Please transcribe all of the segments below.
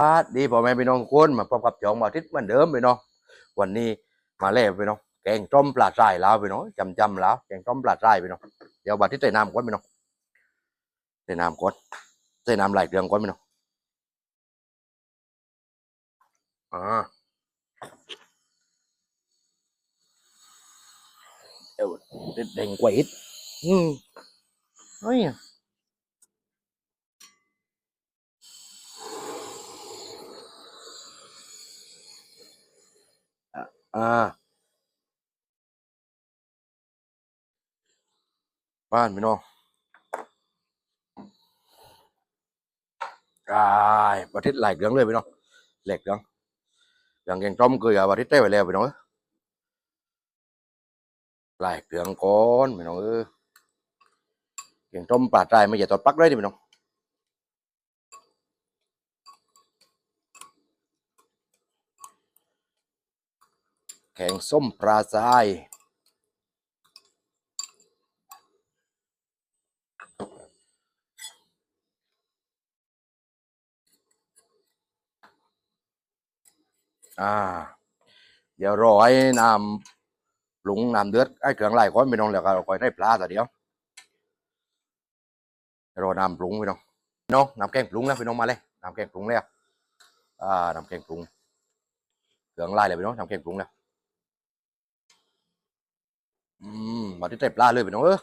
ครับดีพ่อแม่พี่น้องคนมาพบกับจองมาทิศเหมือนเดิมพี่น้องวันนี้มาแล้วพี่น้องแกงต้มปลาทรายแล้วพี่น้องจำจำแล้วแกงต้มปลาทรายพี่น้องเดี๋ยวบัดที่ใส่น้ำก่อนพี่น้องใส่น้ำก่อนใส่น้ำหลายเดืองก่อนพี่น้องอ่าเดี๋ยวเด้งกว่าอีกอืมเฮ้ย อ่า บ้านพี่น้องกายประเทศหลายเรื่องเลยพี่น้องแหลกเรื่องอย่างแกงต้มเกลือประเทศได้ไปแล้วพี่น้องเอ้ยหลายเรื่องก่อนพี่น้องเออแกงต้มปลาใจไม่ใช่ตอดปักเลยดิพี่น้อง แกงส้มปลาทรายอ่า เดี๋ยวรอให้น้ำปรุงน้ำเดือดไอ้เครื่องไหลก้อนพี่น้องแล้วก็คอยได้ปลาแต่เดียวรอน้ำปรุงพี่น้องน้องน้ำแกงปรุงแล้วพี่น้องมาเลยน้ำแกงปรุงแล้วอ่าน้ำแกงปรุงเครื่องไหลเลยพี่น้องน้ำแกงปรุงแล้วอื มาที่ได้ปลาเลยพี่น้องเออ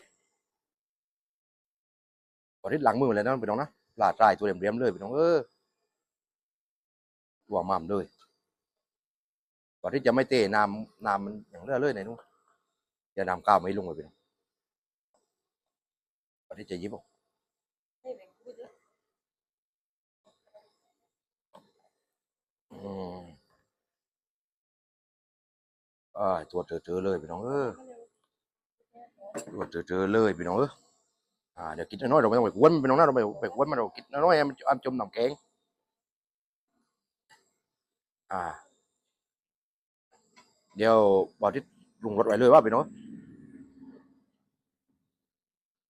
มาที่หลังมือเลยนะพี่น้องนะปลาตายตัวเรียมๆเลยพี่น้องเออตัวมั่มเลยก่อนที่จะไม่เตะน้ำน้ำมันอย่างเรื่อยเลยในนู้นจะน้ำก้าวไม่ลงเลยพี่น้องก่อนที่จะยิบออกอ่าตัวเจอเจอเลยพี่น้องเออ ตัวเจอเจอเลยพี่น้องเอออ่าเดี๋ยวกินน้อยเราไม่ต้องไปกวนมันพี่น้องนะเราไปไปกวนมันเรากินน้อยมันอ้ำจมน้ำแกงอ่า เดี๋ยวบอกที่ปรุงรสไว้เลยว่าพี่น้อง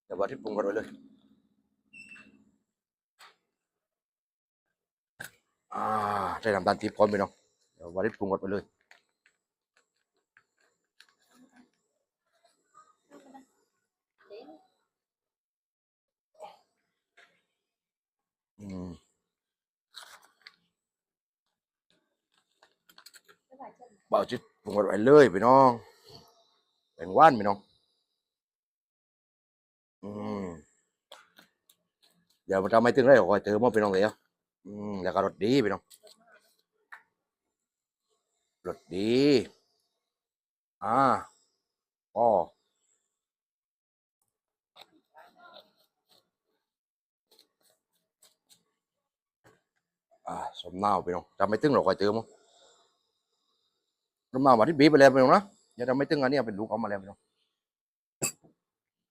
เดี๋ยวบอกที่ปรุงรสไว้เลยอ่าใส่น้ำตาลปี๊บก่อนพี่น้องเดี๋ยวบอกที่ปรุงรสไว้เลย อืมบอกที่ปรุงรสไว้เลยพี่น้องแบ่งว่านพี่น้อง อืมเดี๋ยวมันจะไม่ถึงได้หรอกคอยเติมมาพี่น้องเดี๋ยวอืมแล้วก็รสดีพี่น้องรสดี อ่าอ๋อ อ่าสมน้าวพี่น้องจะไม่ตึงหรอกคอยเติมมั้งสมน้าวมาที่บีไปแล้วพี่น้องนะอย่าทำไม่ตึงอันนี้เป็นลูกเอามาแล้วพี่น้อง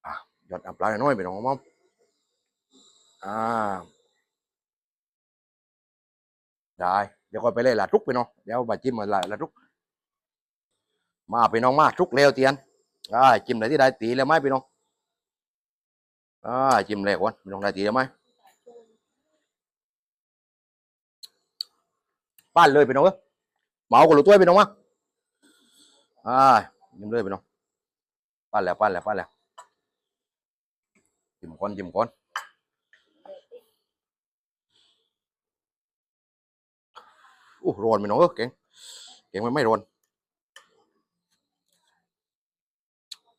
อะหยอดน้ำปลาหน่อยพี่น้องมั้งอ่าได้เดี๋ยวก็ไปเลยละทุกไปน้องเดี๋ยวมาจิ้มมาละละทุก มาไปน้องมาทุกเร็วเตียนอ่าจิ้มไหนที่ได้ตีแล้วไหมพี่น้องอ่าจิ้มเลยก่อนพี่น้องได้ตีแล้วไหม ป้านเลยพี่น้องเอ้ยเหมากับลูกตัวพี่น้องมาอ่าจิ้มเลยพี่น้องป้านแล้วป้านแล้วป้านแล้วจิ้มก่อนจิ้มก่อนอู้ร้อนพี่น้องเอ้ยเก่งเก่งไม่ไม่ร้อน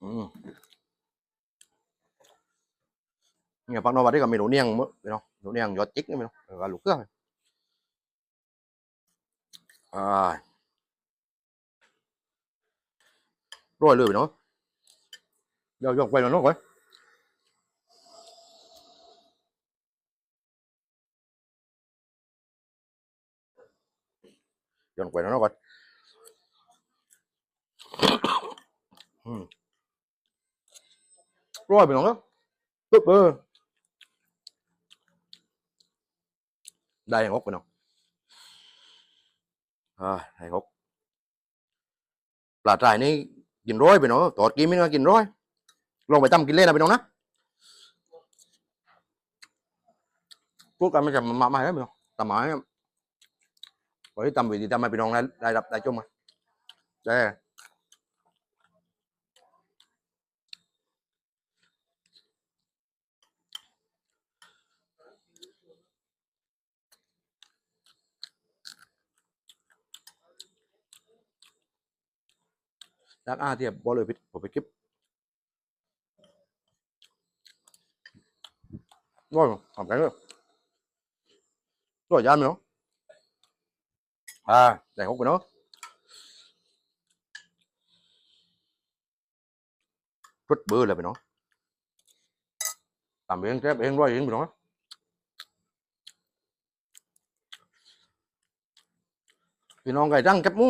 อืมเนี่ยพักนอวันที่ก็มีหนูเนียงมั้งพี่น้องหนูเนียงยอดจิกนี่พี่น้องแล้วลูกเกลือ อ่าโรยเลยพี่น้องเดี๋ยวยกไปหน่อยน้องก่อนย้อนไปหน่อยน้องก่อนอืมโรยพี่น้องแล้วปึ๊บเออได้อย่างงกพี่น้อง อ่าได้หกปลาตายนี่กินร้อยไปเนาะตอดกินไม่ก็กินร้อย ลงไปตั้มกินเล่นนะไปเน้องนะพูดกันไม่จะมามาให้พี่น้องตามมาให้วันที่ทำวิธีตำใหม่ไปน้องได้ได้รับได้ชมมาได้ รักอาเทียบบอลเลยพิษผมไปคลิปร้อยทำกันเลยร้อยยามเนาะอ่าได้หกไปเนาะรถเบอร์เลยไปเนาะทำเองแค่เองร้อยเองไปเนาะพี่น้องไก่จังแคบมู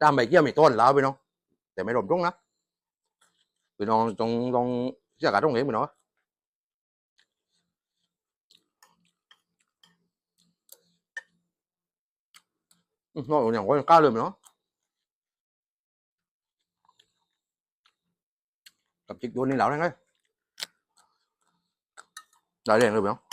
ตามเมนต์ว่าต้นต้นใจไปเนาะแคบโม่ตุ้งละรอยกล้ำไปเนาะใช่จามจามใบเกี้ยวไปเนาะไม่รวมตุ้งเลยไปเนะจามใบเกี้ยวมีต้นแล้วไปเนาะแต่ไม่รวมตุ้งนะพี่น้องตรงตรงเสียกาตรงนี้พี่น้องน้อยอย่างว่าก้าวเลยพี่น้องกับจิกตัวนี้แล้วนั่นไงได้เรียนเลยพี่น้อง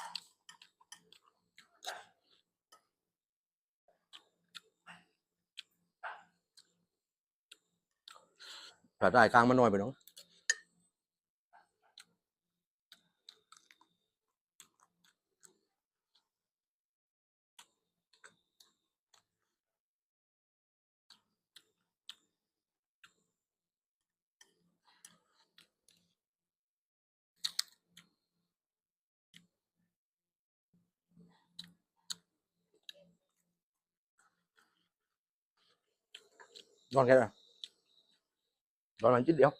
ถ้าได้กลางมันน้อยไปน้องนอนแค่ไหน นอนมันจิตเดียว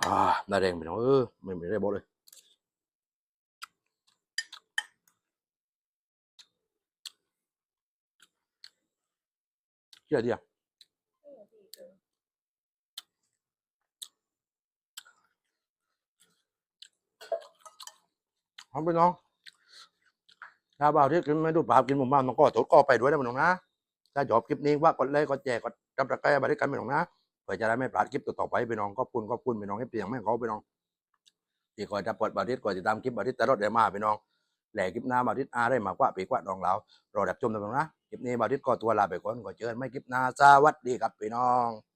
อ่าได้แรงไปน้อง เอาไปน้องถ้าบ่าวที่กินไม่ดูปลากินหมูบ้านมันก็ถดก็ไปด้วยนะพี่น้องนะ ถ้าชอบคลิปนี้ว่ากดไลค์กดแชร์กดจับตะไคร้มาด้วยกันพี่น้องนะเพื่อจะได้ไม่พลาดคลิปต่อไปพี่น้องขอบคุณขอบคุณพี่น้องให้เพียงไม่เขาพี่น้องที่คอยจะเปิดบาทิตคอยติดตามคลิปบาทิตตลอดได้มาพี่น้องแหล่คลิปหน้าบาทิตอาได้มากว่าปีกว่าน้องเรารอดับชมนะพี่น้องนะคลิปนี้บาทิตก็ตัวลาไปก่อนก็เจอกันไม่คลิปหน้าสวัสดีครับพี่น้อง